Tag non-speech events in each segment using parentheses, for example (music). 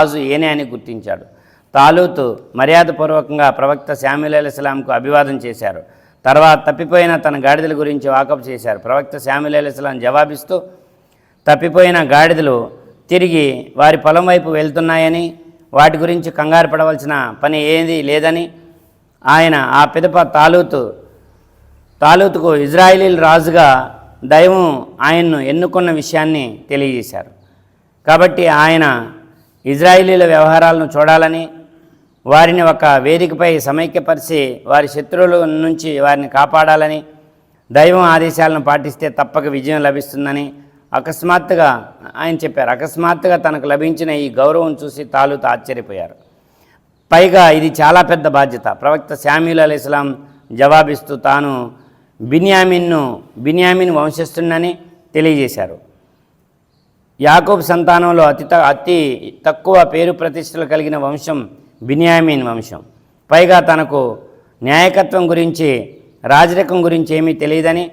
రాజు ఏనే అని గుర్తించాడు. తాలూతు మర్యాదపూర్వకంగా ప్రవక్త శామ్యుల్ అలీస్లాంకు అభివాదం చేశారు. తర్వాత తప్పిపోయిన తన గాడిదల గురించి వాకప్ చేశారు. ప్రవక్త శామ్యుల్ అలీస్లాం జవాబిస్తూ తప్పిపోయిన గాడిదలు తిరిగి వారి పొలం వైపు వెళ్తున్నాయని వాటి గురించి కంగారు పడవలసిన పని ఏది లేదని ఆయన ఆ పిదప తాలూతు తాలూతుకు ఇజ్రాయిలీల రాజుగా దైవం ఆయన్ను ఎన్నుకున్న విషయాన్ని తెలియజేశారు. కాబట్టి ఆయన ఇజ్రాయిలీల వ్యవహారాలను చూడాలని వారిని ఒక వేదికపై సమైక్యపరిచి వారి శత్రువుల నుంచి వారిని కాపాడాలని దైవం ఆదేశాలను పాటిస్తే తప్పక విజయం లభిస్తుందని అకస్మాత్తుగా ఆయన చెప్పారు. అకస్మాత్తుగా తనకు లభించిన ఈ గౌరవం చూసి తాలూత ఆశ్చర్యపోయారు. పైగా ఇది చాలా పెద్ద బాధ్యత. ప్రవక్త శామ్యుల్ అలీ ఇస్లాం జవాబిస్తూ తాను బిన్యామిన్ను బిన్యామిన్ వంశిస్తుందని తెలియజేశారు. యాకూబ్ సంతానంలో అతి త- అతి తక్కువ పేరు ప్రతిష్టలు కలిగిన వంశం బిన్యామీన్ వంశం. పైగా తనకు న్యాయకత్వం గురించి రాజరికం గురించి ఏమీ తెలియదని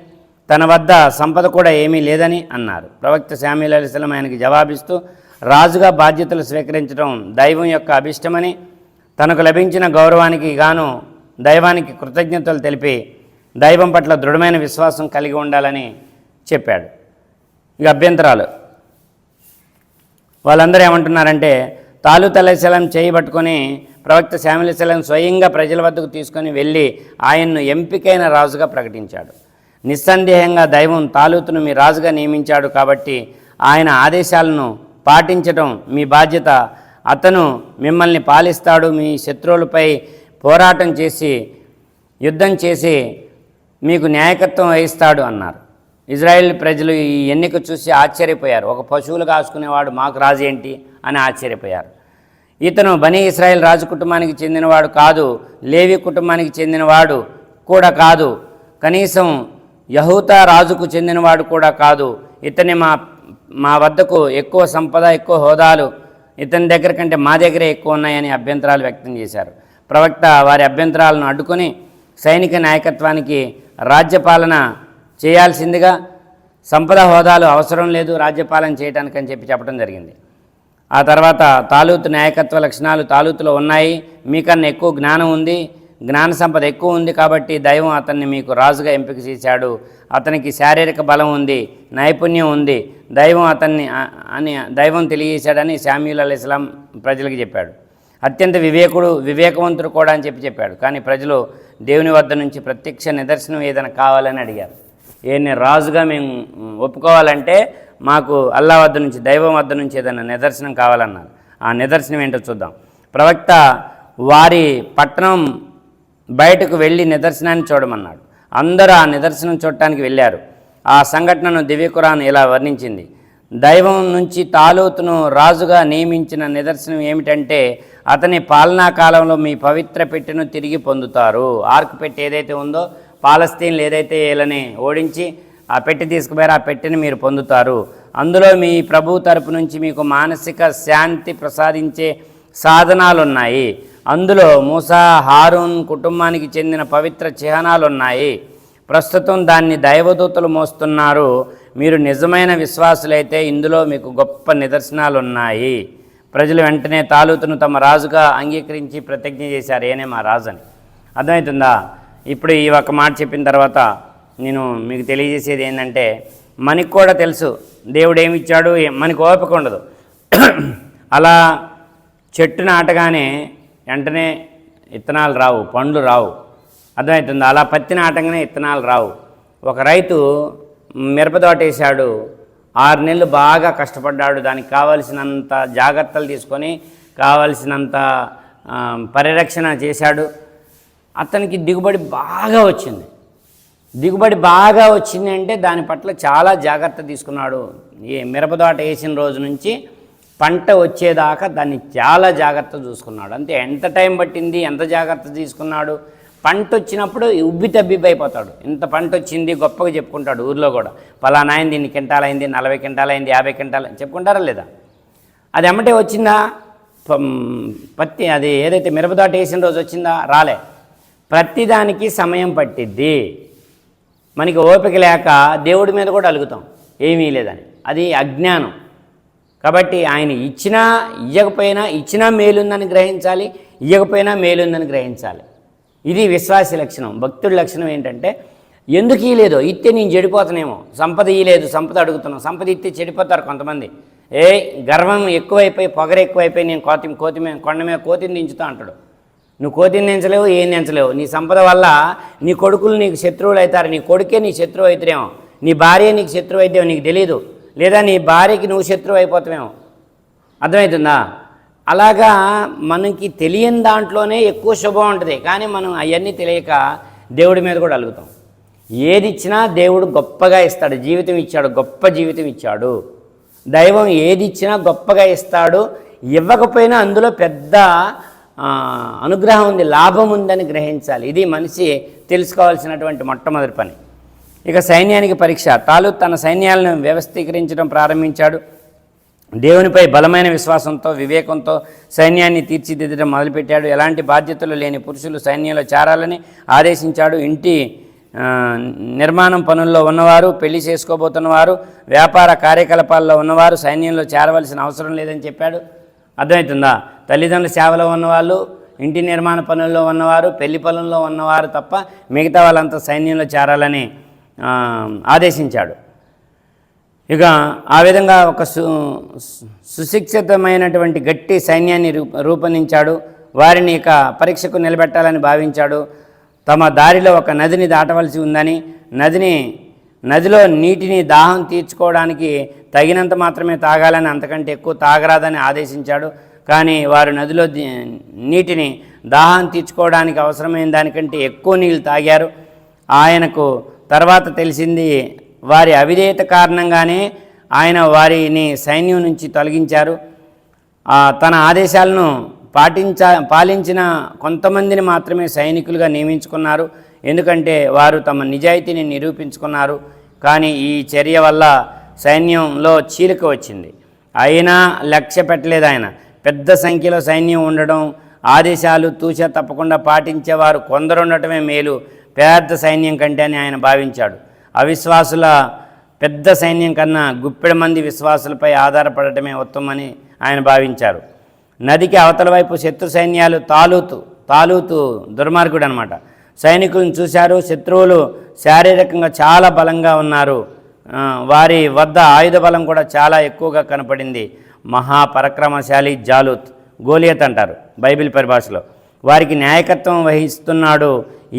తన వద్ద సంపద కూడా ఏమీ లేదని అన్నారు. ప్రవక్త శామ్యుల్ అలిస్లం ఆయనకి జవాబిస్తూ రాజుగా బాధ్యతలు స్వీకరించడం దైవం యొక్క అభిష్టమని తనకు లభించిన గౌరవానికి గాను దైవానికి కృతజ్ఞతలు తెలిపి దైవం పట్ల దృఢమైన విశ్వాసం కలిగి ఉండాలని చెప్పాడు. ఇక అభ్యంతరాలు. వాళ్ళందరూ ఏమంటున్నారంటే తాలు తలశలం చేయబట్టుకొని ప్రవక్త శ్యామలసలం స్వయంగా ప్రజల వద్దకు తీసుకొని వెళ్ళి ఆయన్ను ఎంపికైన రాజుగా ప్రకటించాడు. నిస్సందేహంగా దైవం తాలూతును మీ రాజుగా నియమించాడు కాబట్టి ఆయన ఆదేశాలను పాటించడం మీ బాధ్యత. అతను మిమ్మల్ని పాలిస్తాడు మీ శత్రువులపై పోరాటం చేసి యుద్ధం చేసి మీకు న్యాయకత్వం వహిస్తాడు అన్నారు. ఇజ్రాయెల్ ప్రజలు ఈ ఎన్నిక చూసి ఆశ్చర్యపోయారు. ఒక పశువులు కాసుకునేవాడు మాకు రాజు ఏంటి అని ఆశ్చర్యపోయారు. ఇతను బనీ ఇస్రాయేల్ రాజు కుటుంబానికి చెందినవాడు కాదు లేవి కుటుంబానికి చెందినవాడు కూడా కాదు కనీసం యహూతా రాజుకు చెందినవాడు కూడా కాదు. ఇతని మా మా వద్దకు ఎక్కువ సంపద ఎక్కువ హోదాలు ఇతని దగ్గర కంటే మా దగ్గరే ఎక్కువ ఉన్నాయని అభ్యంతరాలు వ్యక్తం చేశారు. ప్రవక్త వారి అభ్యంతరాలను అడ్డుకొని సైనిక నాయకత్వానికి రాజ్యపాలన చేయాల్సిందిగా సంపద హోదాలు అవసరం లేదు రాజ్యపాలన చేయడానికని చెప్పి చెప్పడం జరిగింది. ఆ తర్వాత తాలూతు నాయకత్వ లక్షణాలు తాలూతులో ఉన్నాయి మీకన్నా ఎక్కువ జ్ఞానం ఉంది జ్ఞాన సంపద ఎక్కువ ఉంది కాబట్టి దైవం అతన్ని మీకు రాజుగా ఎంపిక చేశాడు అతనికి శారీరక బలం ఉంది నైపుణ్యం ఉంది దైవం అతన్ని అని దైవం తెలియజేశాడని శామ్యుల్ అలీ ఇస్లాం ప్రజలకు చెప్పాడు. అత్యంత వివేకుడు వివేకవంతుడు కూడా అని చెప్పి చెప్పాడు. కానీ ప్రజలు దేవుని వద్ద నుంచి ప్రత్యక్ష నిదర్శనం ఏదైనా కావాలని అడిగారు. ఈయన్ని రాజుగా మేము ఒప్పుకోవాలంటే మాకు అల్లా వద్ద నుంచి దైవం వద్ద నుంచి ఏదైనా నిదర్శనం కావాలన్నారు ఆ నిదర్శనం ఏంటో చూద్దాం. ప్రవక్త వారి పట్టణం బయటకు వెళ్ళి నిదర్శనాన్ని చూడమన్నాడు. అందరూ ఆ నిదర్శనం చూడటానికి వెళ్ళారు. ఆ సంఘటనను దివ్యకురాన్ ఇలా వర్ణించింది. దైవం నుంచి తాలూతును రాజుగా నియమించిన నిదర్శనం ఏమిటంటే అతని పాలనా కాలంలో మీ పవిత్ర పెట్టెను తిరిగి పొందుతారు. ఆర్క్ పెట్టి ఏదైతే ఉందో పాలస్తీన్లు ఏదైతే వీళ్ళని ఓడించి ఆ పెట్టి తీసుకుపోయారో ఆ పెట్టెని మీరు పొందుతారు. అందులో మీ ప్రభు తరపు నుంచి మీకు మానసిక శాంతి ప్రసాదించే సాధనాలు ఉన్నాయి అందులో మూసా హారూన్ కుటుంబానికి చెందిన పవిత్ర చిహ్నాలు ఉన్నాయి ప్రస్తుతం దాన్ని దైవదూతలు మోస్తున్నారు. మీరు నిజమైన విశ్వాసులైతే ఇందులో మీకు గొప్ప నిదర్శనాలు ఉన్నాయి ప్రజలు వెంటనే తాలూతును తమ రాజుగా అంగీకరించి ప్రతిజ్ఞ చేశారు. ఏనే మా రాజని. అర్థమవుతుందా? ఇప్పుడు ఈ ఒక్క మాట చెప్పిన తర్వాత నేను మీకు తెలియజేసేది ఏంటంటే మనకి కూడా తెలుసు దేవుడు ఏమిచ్చాడు మనకు ఓపిక ఉండదు. (clears throat) అలా చెట్టు నాటగానే వెంటనే విత్తనాలు రావు పండ్లు రావు. అర్థమవుతుంది? అలా పత్తి నాటగానే విత్తనాలు రావు. ఒక రైతు మిరప వేసాడు ఆరు నెలలు బాగా కష్టపడ్డాడు దానికి కావలసినంత జాగ్రత్తలు తీసుకొని కావలసినంత పరిరక్షణ చేశాడు. అతనికి దిగుబడి బాగా వచ్చింది. దిగుబడి బాగా వచ్చింది అంటే దాని పట్ల చాలా జాగ్రత్త తీసుకున్నాడు. ఈ మిరపదోట వేసిన రోజు నుంచి పంట వచ్చేదాకా దాన్ని చాలా జాగ్రత్త చూసుకున్నాడు. అంతే ఎంత టైం పట్టింది ఎంత జాగ్రత్త తీసుకున్నాడు? పంట వచ్చినప్పుడు ఉబ్బి తబ్బిబ్బైపోతాడు ఇంత పంట వచ్చింది గొప్పగా చెప్పుకుంటాడు ఊర్లో కూడా. పలానా అయింది ఇన్ని కింటాలైంది నలభై కింటాలైంది యాభై కింటాలు చెప్పుకుంటారా లేదా? అది ఎమ్మటే వచ్చిందా? పత్తి అది ఏదైతే మిరపదాట వేసిన రోజు వచ్చిందా? రాలే. ప్రతిదానికి సమయం పట్టిద్ది. మనకి ఓపిక లేక దేవుడి మీద కూడా అలుగుతాం. ఏమీ లేదని. అది అజ్ఞానం. కాబట్టి ఆయన ఇచ్చినా ఇయ్యకపోయినా ఇచ్చినా మేలుందని గ్రహించాలి ఇయ్యకపోయినా మేలుందని గ్రహించాలి. ఇది విశ్వాస లక్షణం. భక్తుడి లక్షణం ఏంటంటే ఎందుకు ఇయ్యలేదు ఇస్తే నేను చెడిపోతానేమో. సంపద ఇయ్యలేదు సంపద అడుగుతున్నాం. సంపద ఇస్తే చెడిపోతారు కొంతమంది. ఏ గర్వం ఎక్కువైపోయి పొగర ఎక్కువైపోయి నేను కోతి కోతి కొండమే కొండ మీద కోతిని దించుతా అంటాడు. నువ్వు కోతిని నించలేవు ఏం నించలేవు. నీ సంపద వల్ల నీ కొడుకులు నీకు శత్రువులు అవుతారు. నీ కొడుకే నీ శత్రువు అవుతారేమో. నీ భార్య నీకు శత్రువు అయితే నీకు తెలియదు లేదా నీ భార్యకి నువ్వు శత్రువు అయిపోతావేమో. అర్థమవుతుందా? అలాగా మనకి తెలియని దాంట్లోనే ఎక్కువ శుభం ఉంటుంది. కానీ మనం అవన్నీ తెలియక దేవుడి మీద కూడా అలుగుతాం. ఏది ఇచ్చినా దేవుడు గొప్పగా ఇస్తాడు. జీవితం ఇచ్చాడు గొప్ప జీవితం ఇచ్చాడు. దైవం ఏది ఇచ్చినా గొప్పగా ఇస్తాడు. ఇవ్వకపోయినా అందులో పెద్ద అనుగ్రహం ఉంది లాభం ఉందని గ్రహించాలి. ఇది మనిషి తెలుసుకోవాల్సినటువంటి మొట్టమొదటి పని. ఇక సైన్యానికి పరీక్ష. తాలూ తన సైన్యాలను వ్యవస్థీకరించడం ప్రారంభించాడు. దేవునిపై బలమైన విశ్వాసంతో వివేకంతో సైన్యాన్ని తీర్చిదిద్దడం మొదలుపెట్టాడు. ఎలాంటి బాధ్యతలు లేని పురుషులు సైన్యంలో చేరాలని ఆదేశించాడు. ఇంటి నిర్మాణం పనుల్లో ఉన్నవారు పెళ్ళి చేసుకోబోతున్నవారు వ్యాపార కార్యకలాపాల్లో ఉన్నవారు సైన్యంలో చేరవలసిన అవసరం లేదని చెప్పాడు. అర్థమవుతుందా? తల్లిదండ్రుల సేవలో ఉన్నవాళ్ళు ఇంటి నిర్మాణ పనుల్లో ఉన్నవారు పెళ్ళి పనుల్లో ఉన్నవారు తప్ప మిగతా వాళ్ళంతా సైన్యంలో చేరాలని ఆదేశించాడు. ఇక ఆ విధంగా ఒక సు సుశిక్షితమైనటువంటి గట్టి సైన్యాన్ని రూ రూపొందించాడు. వారిని ఇక పరీక్షకు నిలబెట్టాలని భావించాడు. తమ దారిలో ఒక నదిని దాటవలసి ఉందని నదిని నదిలో నీటిని దాహం తీర్చుకోవడానికి తగినంత మాత్రమే తాగాలని అంతకంటే ఎక్కువ తాగరాదని ఆదేశించాడు. కానీ వారు నదిలో నీటిని దాహం తీర్చుకోవడానికి అవసరమైన దానికంటే ఎక్కువ నీళ్ళు తాగారు. ఆయనకు తర్వాత తెలిసింది వారి అవిధేయత కారణంగానే ఆయన వారిని సైన్యం నుంచి తొలగించారు. తన ఆదేశాలను పాటించ పాలించిన కొంతమందిని మాత్రమే సైనికులుగా నియమించుకున్నారు. ఎందుకంటే వారు తమ నిజాయితీని నిరూపించుకున్నారు. కానీ ఈ చర్య వల్ల సైన్యంలో చీలిక వచ్చింది. అయినా లక్ష్య పెట్టలేదు ఆయన. పెద్ద సంఖ్యలో సైన్యం ఉండడం ఆదేశాలు తూచ తప్పకుండా పాటించేవారు కొందరు ఉండటమే మేలు. పెద్ద సైన్యం కంటే అని ఆయన భావించాడు. అవిశ్వాసుల పెద్ద సైన్యం కన్నా గుప్పెడ మంది విశ్వాసులపై ఆధారపడటమే ఉత్తమని ఆయన భావించారు. నదికి అవతల వైపు శత్రు సైన్యాలు తాలూతు తాలూతు దుర్మార్గుడు అనమాట సైనికులను చూశారు శత్రువులు శారీరకంగా చాలా బలంగా ఉన్నారు. వారి వద్ద ఆయుధ బలం కూడా చాలా ఎక్కువగా కనపడింది. మహాపరక్రమశాలి జాలూత్ గోలియత్ అంటారు బైబిల్ పరిభాషలో. వారికి నాయకత్వం వహిస్తున్నాడు.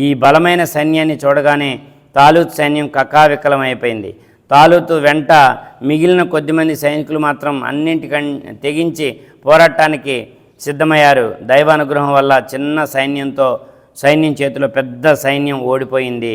ఈ బలమైన సైన్యాన్ని చూడగానే తాలూత్ సైన్యం కకావికలం అయిపోయింది తాలూతు వెంట మిగిలిన కొద్దిమంది సైనికులు మాత్రం అన్నింటికం తెగించి పోరాటానికి సిద్ధమయ్యారు. దైవానుగ్రహం వల్ల చిన్న సైన్యంతో సైన్యం చేతిలో పెద్ద సైన్యం ఓడిపోయింది.